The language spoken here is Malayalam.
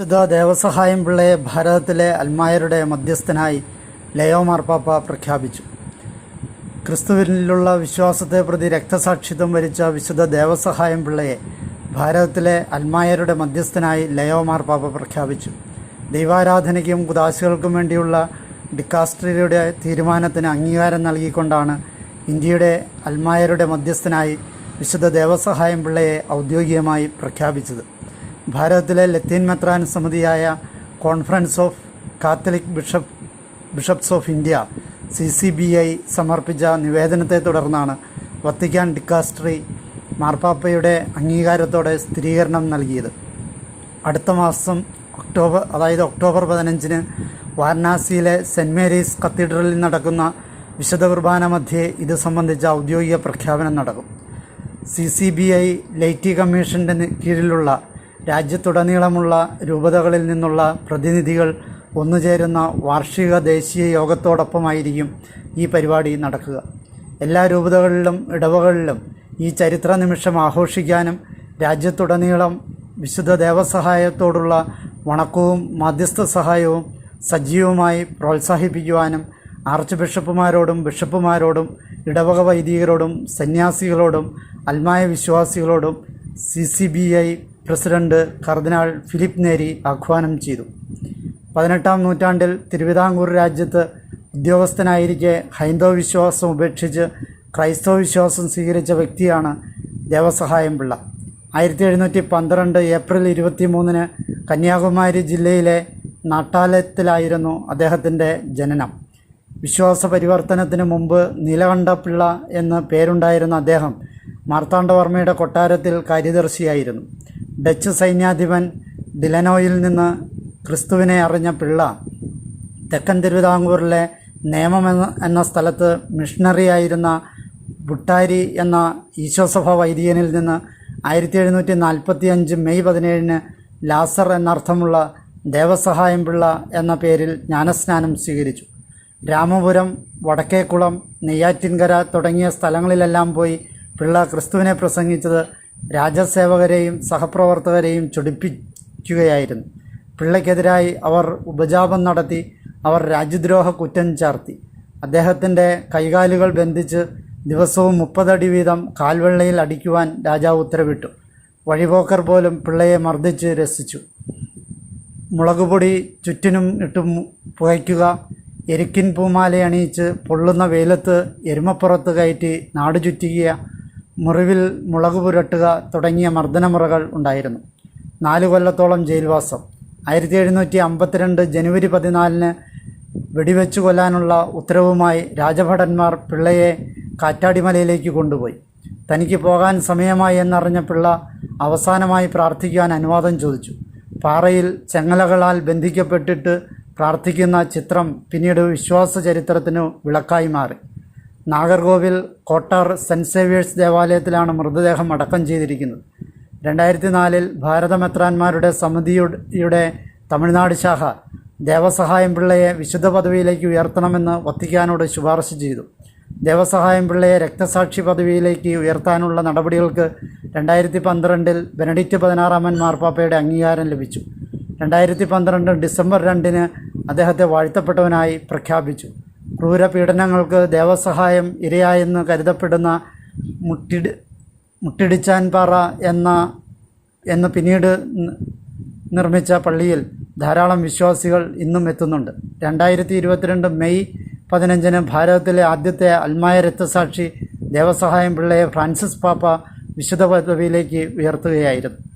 വിശുദ്ധ ദേവസഹായം പിള്ളയെ ഭാരതത്തിലെ അൽമായരുടെ മധ്യസ്ഥനായി ലയോ മാർപ്പാപ്പ പ്രഖ്യാപിച്ചു. ക്രിസ്തുവിലുള്ള വിശ്വാസത്തെ പ്രതി രക്തസാക്ഷിത്വം വരിച്ച വിശുദ്ധ ദേവസഹായം പിള്ളയെ ഭാരതത്തിലെ അൽമായരുടെ മധ്യസ്ഥനായി ലയോ മാർപ്പാപ്പ പ്രഖ്യാപിച്ചു. ദൈവാരാധനയ്ക്കും കുദാശികൾക്കും വേണ്ടിയുള്ള ഡിക്കാസ്ട്രിയുടെ തീരുമാനത്തിന് അംഗീകാരം നൽകിക്കൊണ്ടാണ് ഇന്ത്യയുടെ അൽമായരുടെ മധ്യസ്ഥനായി വിശുദ്ധ ദേവസഹായം പിള്ളയെ ഔദ്യോഗികമായി പ്രഖ്യാപിച്ചത്. ഭാരതത്തിലെ ലത്തീൻ മെത്രാൻ സമിതിയായ conference of catholic bishop bishops of India C C B I സമർപ്പിച്ച നിവേദനത്തെ തുടർന്നാണ് വത്തിക്കാൻ ഡിക്കാസ്ട്രി മാർപ്പാപ്പയുടെ അംഗീകാരത്തോടെ സ്ഥിരീകരണം നൽകിയത്. അടുത്ത മാസം ഒക്ടോബർ അതായത് ഒക്ടോബർ പതിനഞ്ചിന് വാരണാസിയിലെ സെന്റ് മേരീസ് കത്തീഡ്രലിൽ നടക്കുന്ന വിശുദ്ധ കുർബാന മധ്യേ ഇത് സംബന്ധിച്ച ഔദ്യോഗിക പ്രഖ്യാപനം നടക്കും. C C B I laity കമ്മീഷന്റെ കീഴിലുള്ള രാജ്യത്തുടനീളമുള്ള രൂപതകളിൽ നിന്നുള്ള പ്രതിനിധികൾ ഒന്നുചേരുന്ന വാർഷിക ദേശീയ യോഗത്തോടൊപ്പമായിരിക്കും ഈ പരിപാടി നടക്കുക. എല്ലാ രൂപതകളിലും ഇടവകളിലും ഈ ചരിത്ര നിമിഷം ആഘോഷിക്കാനും രാജ്യത്തുടനീളം വിശുദ്ധ ദേവസഹായത്തോടുള്ള വണക്കവും മധ്യസ്ഥ സഹായവും സജീവമായി പ്രോത്സാഹിപ്പിക്കുവാനും ആർച്ച് ബിഷപ്പുമാരോടും ബിഷപ്പുമാരോടും ഇടവക വൈദികരോടും സന്യാസികളോടും അൽമായ വിശ്വാസികളോടും C C B I president cardinal Philip നേരി ആഹ്വാനം ചെയ്തു. പതിനെട്ടാം നൂറ്റാണ്ടിൽ തിരുവിതാംകൂർ രാജ്യത്ത് ഉദ്യോഗസ്ഥനായിരിക്കെ ഹൈന്ദവ വിശ്വാസം ഉപേക്ഷിച്ച് ക്രൈസ്തവ വിശ്വാസം സ്വീകരിച്ച വ്യക്തിയാണ് ദേവസഹായം പിള്ള. ആയിരത്തി എഴുന്നൂറ്റി പന്ത്രണ്ട് ഏപ്രിൽ ഇരുപത്തി മൂന്നിന് കന്യാകുമാരി ജില്ലയിലെ നാട്ടാലയത്തിലായിരുന്നു അദ്ദേഹത്തിന്റെ ജനനം. വിശ്വാസ പരിവർത്തനത്തിന് മുമ്പ് നീലകണ്ഠപിള്ള എന്ന് പേരുണ്ടായിരുന്ന അദ്ദേഹം മാർത്താണ്ഡവർമ്മയുടെ കൊട്ടാരത്തിൽ കാര്യദർശിയായിരുന്നു. ഡച്ച് സൈന്യാധിപൻ ഡിലനോയിൽ നിന്ന് ക്രിസ്തുവിനെ അറിഞ്ഞ പിള്ള. തെക്കൻ തിരുവിതാംകൂറിലെ നേമം എന്ന എന്ന സ്ഥലത്ത് മിഷണറി ആയിരുന്ന ബുട്ടാരി എന്ന ഈശോസഭ വൈദികനിൽ നിന്ന് ആയിരത്തി എഴുന്നൂറ്റി നാൽപ്പത്തി അഞ്ച് മെയ് പതിനേഴിന് ലാസർ എന്നർത്ഥമുള്ള ദേവസഹായം പിള്ള എന്ന പേരിൽ ജ്ഞാനസ്നാനം സ്വീകരിച്ചു. രാമപുരം വടക്കേക്കുളം നെയ്യാറ്റിൻകര തുടങ്ങിയ സ്ഥലങ്ങളിലെല്ലാം പോയി പിള്ള ക്രിസ്തുവിനെ പ്രസംഗിച്ചത് രാജസേവകരെയും സഹപ്രവർത്തകരെയും ചൊടിപ്പിക്കുകയായിരുന്നു. പിള്ളയ്ക്കെതിരായി അവർ ഉപജാപം നടത്തി അവർ രാജ്യദ്രോഹ കുറ്റം ചാർത്തി. അദ്ദേഹത്തിന്റെ കൈകാലുകൾ ബന്ധിച്ച് ദിവസവും മുപ്പതടി വീതം കാൽവെള്ളയിൽ അടിക്കുവാൻ രാജാവ് ഉത്തരവിട്ടു. വഴിപോക്കർ പോലും പിള്ളയെ മർദ്ദിച്ച് രസിച്ചു. മുളകുപൊടി ചുറ്റിനും ഇട്ട് പുകയ്ക്കുക എരിക്കിൻ പൂമാലയണിയിച്ച് പൊള്ളുന്ന വെയിലത്ത് എരുമപ്പുറത്ത് കയറ്റി നാട് ചുറ്റിക്കുക മുറിവിൽ മുളക് പുരട്ടുക തുടങ്ങിയ മർദ്ദനമുറകൾ ഉണ്ടായിരുന്നു. നാലു കൊല്ലത്തോളം ജയിൽവാസം. ആയിരത്തി എഴുന്നൂറ്റി അമ്പത്തിരണ്ട് ജനുവരി പതിനാലിന് വെടിവെച്ചു കൊല്ലാനുള്ള ഉത്തരവുമായി രാജഭടന്മാർ പിള്ളയെ കാറ്റാടിമലയിലേക്ക് കൊണ്ടുപോയി. തനിക്ക് പോകാൻ സമയമായി എന്നറിഞ്ഞ പിള്ള അവസാനമായി പ്രാർത്ഥിക്കുവാൻ അനുവാദം ചോദിച്ചു. പാറയിൽ ചെങ്ങലകളാൽ ബന്ധിക്കപ്പെട്ടിട്ട് പ്രാർത്ഥിക്കുന്ന ചിത്രം പിന്നീട് വിശ്വാസ ചരിത്രത്തിനു വിളക്കായി മാറി. നാഗർകോവിൽ കോട്ടാർ സെന്റ് സേവിയേഴ്സ് ദേവാലയത്തിലാണ് മൃതദേഹം അടക്കം ചെയ്തിരിക്കുന്നത്. രണ്ടായിരത്തി നാലിൽ ഭാരതമെത്രാന്മാരുടെ സമിതിയുടെ തമിഴ്നാട് ശാഖ ദേവസഹായം പിള്ളയെ വിശുദ്ധ പദവിയിലേക്ക് ഉയർത്തണമെന്ന് വത്തിക്കാനോട് ശുപാർശ ചെയ്തു. ദേവസഹായം പിള്ളയെ രക്തസാക്ഷി പദവിയിലേക്ക് ഉയർത്താനുള്ള നടപടികൾക്ക് രണ്ടായിരത്തി പന്ത്രണ്ടിൽ ബെനഡിക്റ്റ് പതിനാറാമൻ മാർപ്പാപ്പയുടെ അംഗീകാരം ലഭിച്ചു. രണ്ടായിരത്തി പന്ത്രണ്ട് ഡിസംബർ രണ്ടിന് അദ്ദേഹത്തെ വാഴ്ത്തപ്പെട്ടവനായി പ്രഖ്യാപിച്ചു. ക്രൂരപീഡനങ്ങൾക്ക് ദേവസഹായം ഇരയായെന്ന് കരുതപ്പെടുന്ന മുട്ടിടി മുട്ടിടിച്ചാൻപാറ എന്ന എന്ന് പിന്നീട് നിർമ്മിച്ച പള്ളിയിൽ ധാരാളം വിശ്വാസികൾ ഇന്നും എത്തുന്നുണ്ട്. രണ്ടായിരത്തി ഇരുപത്തിരണ്ട് മെയ് പതിനഞ്ചിന് ഭാരതത്തിലെ ആദ്യത്തെ അൽമായ രക്തസാക്ഷി ദേവസഹായം പിള്ളയെ ഫ്രാൻസിസ് പാപ്പ വിശുദ്ധ പദവിയിലേക്ക് ഉയർത്തുകയായിരുന്നു.